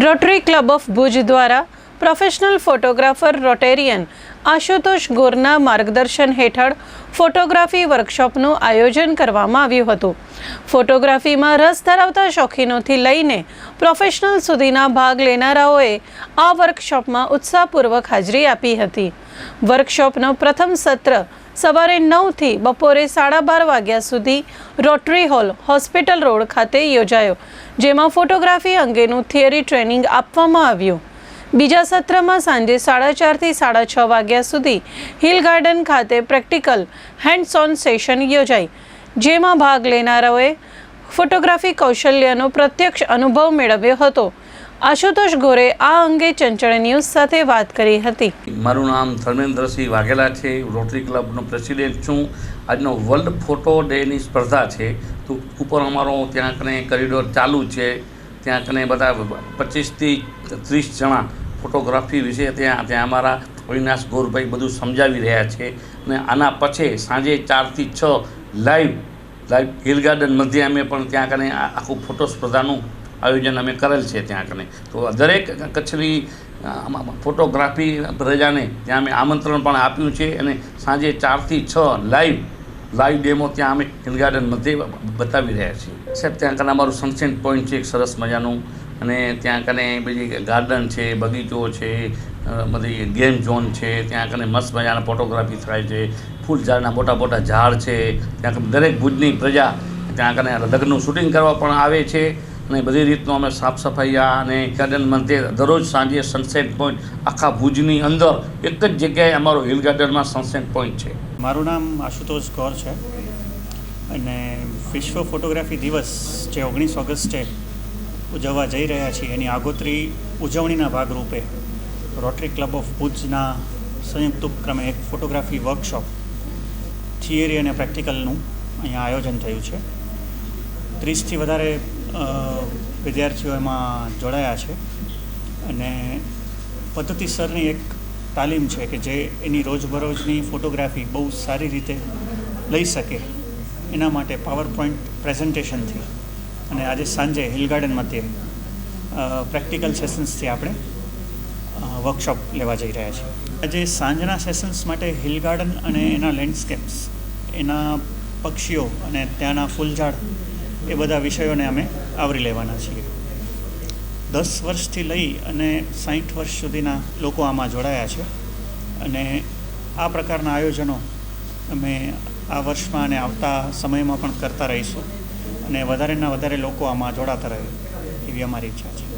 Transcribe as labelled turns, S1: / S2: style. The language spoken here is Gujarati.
S1: રોટરી ક્લબ ઓફ ભુજ દ્વારા પ્રોફેશનલ ફોટોગ્રાફર રોટેરિયન આશુતોષ ગોરના માર્ગદર્શન હેઠળ ફોટોગ્રાફી વર્કશોપનું આયોજન કરવામાં આવ્યું હતું. ફોટોગ્રાફીમાં રસ ધરાવતા શોખીનોથી લઈને પ્રોફેશનલ સુધીના ભાગ લેનારાઓએ આ વર્કશોપમાં ઉત્સાહપૂર્વક હાજરી આપી હતી. વર્કશોપનો પ્રથમ સત્ર સવારે નવથી બપોરે સાડા બાર વાગ્યા સુધી રોટરી હોલ હોસ્પિટલ રોડ ખાતે યોજાયો, જેમાં ફોટોગ્રાફી અંગેનું થિયરી ટ્રેનિંગ આપવામાં આવ્યું. બીજા સત્રમાં સાંજે સાડા ચારથી સાડા છ વાગ્યા સુધી હિલ ગાર્ડન ખાતે પ્રેક્ટિકલ હેન્ડ્સ ઓન સેશન યોજાઈ, જેમાં ભાગ લેનારાઓએ ફોટોગ્રાફી કૌશલ્યનો પ્રત્યક્ષ અનુભવ મેળવ્યો હતો. આશુતોષ ગોરે આ અંગે ચંચળ ન્યૂઝ સાથે વાત કરી હતી.
S2: મારું નામ ધર્મેન્દ્રસિંહ વાઘેલા છે. રોટરી ક્લબનો પ્રેસિડેન્ટ છું. આજનો વર્લ્ડ ફોટો ડેની સ્પર્ધા છે. તો ઉપર અમારો ત્યાં કને કરિડોર ચાલુ છે. ત્યાં કને બધા પચીસથી ત્રીસ જણા ફોટોગ્રાફી વિશે ત્યાં ત્યાં અમારા અવિનાશ ગોરભાઈ બધું સમજાવી રહ્યા છે. અને આના પછી સાંજે ચારથી છ લાઈવ લાઈવ હિલ ગાર્ડન મધ્ય અમે પણ ત્યાં કને આખું ફોટો સ્પર્ધાનું આયોજન અમે કરેલ છે ત્યાં કને તો દરેક કચ્છની ફોટોગ્રાફી પ્રજાને ત્યાં અમે આમંત્રણ પણ આપ્યું છે અને સાંજે ચારથી છ લાઈવ લાઈવ ડેમો ત્યાં અમે હિલ ગાર્ડન મધ્યે બતાવી રહ્યા છીએ. સાહેબ, ત્યાં કને અમારું સનસેટ પોઈન્ટ છે, એક સરસ મજાનું. અને ત્યાં કને બીજી ગાર્ડન છે, બગીચો છે બધી ગેમ ઝોન છે, ત્યાં કને મસ્ત મજાના ફોટોગ્રાફી થાય છે. ફૂલ ઝાડના મોટા મોટા ઝાડ છે. ત્યાં દરેક ભુજની પ્રજા, ત્યાં કને લગ્નનું શૂટિંગ કરવા પણ આવે છે. અને બધી રીતનું અમે સાફ સફાઈ અને ગાર્ડન મંદિર દરરોજ સાંજે સનસેટ પોઈન્ટ આખા ભુજની અંદર એક જ જગ્યાએ અમારો હિલ ગાર્ડનમાં સનસેટ પોઈન્ટ છે.
S3: મારું નામ આશુતોષ કૌર છે. અને વિશ્વ ફોટોગ્રાફી દિવસ જે ઓગણીસ ઓગસ્ટે ઉજવવા જઈ રહ્યા છીએ, એની આગોતરી ઉજવણીના ભાગરૂપે રોટરી ક્લબ ઓફ ભુજના સંયુક્ત ઉપક્રમે એક ફોટોગ્રાફી વર્કશોપ થિયરી અને પ્રેક્ટિકલનું અહીંયા આયોજન થયું છે. ત્રીસથી વધારે વિદ્યાર્થીઓ એમાં જોડાયા છે. અને પદ્ધતિસરની એક તાલીમ છે કે જે એની રોજબરોજની ફોટોગ્રાફી બહુ સારી રીતે લઈ શકે એના માટે પાવર પોઈન્ટ પ્રેઝન્ટેશનથી. અને આજે સાંજે હિલ ગાર્ડનમાંથી પ્રેક્ટિકલ સેશન્સથી આપણે વર્કશોપ લેવા જઈ રહ્યા છીએ. આજે સાંજના સેશન્સ માટે હિલ ગાર્ડન અને એના લેન્ડસ્કેપ્સ, એના પક્ષીઓ અને ત્યાંના ફૂલઝાડ એ બધા વિષયોને અમે આવરી લેવાના છીએ. દસ વર્ષથી લઈ અને સાઠ વર્ષ સુધીના લોકો આમાં જોડાયા છે. અને આ પ્રકારના આયોજનો અમે આ વર્ષમાં અને આવતા સમયમાં પણ કરતા રહીશું. અને વધારેના વધારે લોકો આમાં જોડાતા રહે એવી અમારી ઈચ્છા છે.